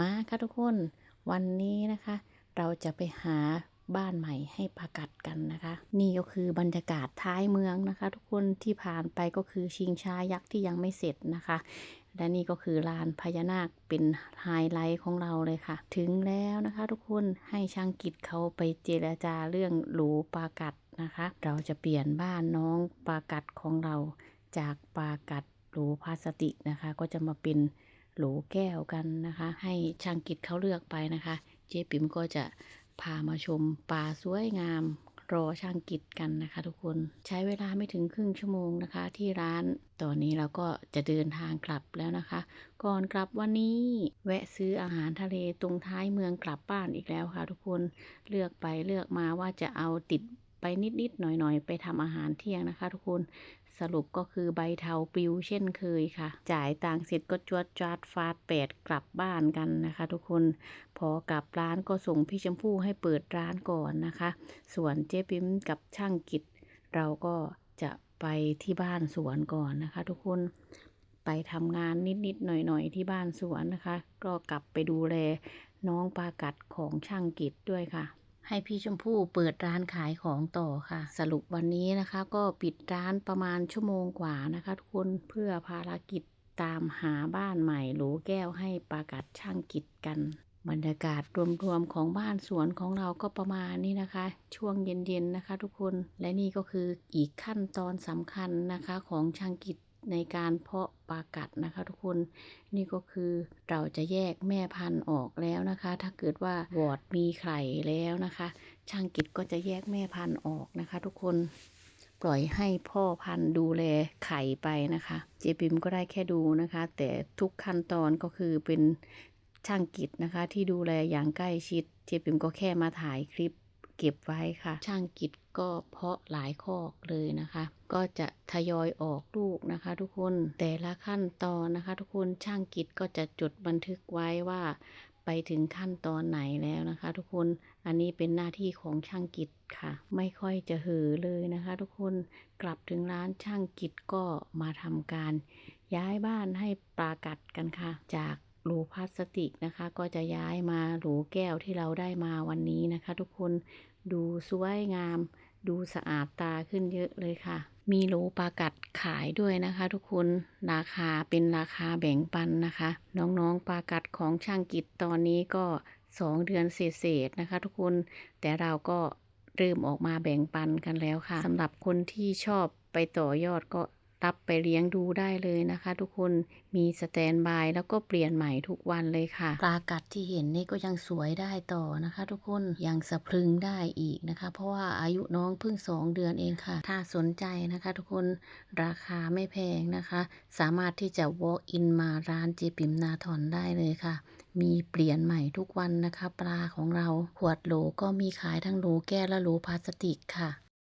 มาค่ะทุกคน วันนี้นะคะ เราจะไปหาบ้านใหม่ให้ปากัดกันนะคะ นี่ก็คือบรรยากาศท้ายเมืองนะคะ ทุกคนที่ผ่านไปก็คือชิงช้ายักษ์ที่ยังไม่เสร็จนะคะ และนี่ก็คือลานพญานาคเป็นไฮไลท์ของเราเลยค่ะ ถึงแล้วนะคะทุกคนให้ช่างกิจเขาไปเจรจาเรื่องหลูปากัดนะคะ เราจะเปลี่ยนบ้านน้องปากัดของเราจากปากัดหลูพลาสติกนะคะ ก็จะมาเป็น โหลแก้วกันนะคะ ให้ช่างกิจเขาเลือกไปนะคะ เจ๊ปิ๋มก็จะพามาชมป่าสวยงามรอช่างกิจกันนะคะ ทุกคนใช้เวลาไม่ถึงครึ่งชั่วโมงนะคะ ที่ร้านตอนนี้เราก็จะเดินทางกลับแล้วนะคะ ก่อนกลับวันนี้แวะซื้ออาหารทะเลตรงท้ายเมืองกลับบ้านอีกแล้วค่ะ ทุกคนเลือกไปเลือกมาว่าจะเอาติด ไปนิดๆหน่อยๆ ไปทำอาหารเที่ยงนะคะ ทุกคนสรุปก็คือใบเทาปลิวเช่นเคยค่ะ จ่ายตังเสร็จก็จวดจาดฟาดแปดกลับบ้านกันนะคะ ทุกคนพอกลับร้านก็ส่งพี่ชมพู่ให้เปิดร้านก่อนนะคะ ส่วนเจ๊ปิมกับช่างกิจ เราก็จะไปที่บ้านสวนก่อนนะคะ ทุกคนไปทำงานนิดๆหน่อยๆ ที่บ้านสวนนะคะ ก็กลับไปดูแลน้องปากัดของช่างกิจด้วยค่ะ ให้พี่ชมพู่เปิดร้านขายของต่อค่ะ สรุปวันนี้นะคะ ก็ปิดร้านประมาณชั่วโมงกว่านะคะ ทุกคนเพื่อภารกิจตามหาบ้านใหม่หรูแก้วให้ปลากัดช่างกิจกัน บรรยากาศรวมๆของบ้านสวนของเราก็ประมาณนี้นะคะ ช่วงเย็นๆนะคะ ทุกคนและนี่ก็คืออีกขั้นตอนสำคัญนะคะของช่างกิจ ในการเพาะปากัดนะคะ ทุกคนนี่ก็คือเราจะแยกแม่พันธุ์ออกแล้วนะคะ ถ้าเกิดว่าวอดมีไข่แล้วนะคะ ช่างกิจก็จะแยกแม่พันธุ์ออกนะคะ ทุกคนปล่อยให้พ่อพันธุ์ดูแลไข่ไปนะคะ เจปิมก็ได้แค่ดูนะคะ แต่ทุกขั้นตอนก็คือเป็นช่างกิจนะคะ ที่ดูแลอย่างใกล้ชิด เจปิมก็แค่มาถ่ายคลิป ก็บไว้ค่ะ ช่างกิจก็เพาะหลายคอกเลยนะคะ ก็จะทยอยออกลูกนะคะ ทุกคนแต่ละขั้นตอนนะคะ ทุกคนช่างกิจก็จะจดบันทึกไว้ว่าไปถึงขั้นตอนไหนแล้วนะคะ ทุกคนอันนี้เป็นหน้าที่ของช่างกิจค่ะ ไม่ค่อยจะเห่อเลยนะคะ ทุกคนกลับถึงร้านช่างกิจก็มาทำการ ย้ายบ้านให้ปลากัดกันค่ะ จากหลูพลาสติกนะคะ ก็จะย้ายมาหลูแก้วที่เราได้มาวันนี้นะคะ ทุกคน ดูสวยงาม ดูสะอาดตาขึ้นเยอะเลยค่ะ มีโลปลากัดขายด้วยนะคะ ทุกคนราคาเป็นราคาแบ่งปันนะคะ น้องๆปลากัดของช่างกิจตอนนี้ก็2เดือนเศษๆนะคะ ทุกคนแต่เราก็เริ่มออกมาแบ่งปันกันแล้วค่ะสำหรับคนที่ชอบไปต่อยอดก็ รับไปเลี้ยงดูได้เลยนะคะ ทุกคนมีสแตนบายแล้วก็เปลี่ยนใหม่ทุกวันเลยค่ะ ปลากัดที่เห็นนี่ก็ยังสวยได้ต่อนะคะ ทุกคนยังสะพรึงได้อีกนะคะ เพราะว่าอายุน้องเพิ่ง2เดือนเองค่ะ ถ้าสนใจนะคะ ทุกคนราคาไม่แพงนะคะ สามารถที่จะ walk in มาร้านเจปิมนาทอนได้เลยค่ะ มีเปลี่ยนใหม่ทุกวันนะคะ ปลาของเราขวดโหลก็มีขายทั้งโหลแก้วและโหลพลาสติกค่ะ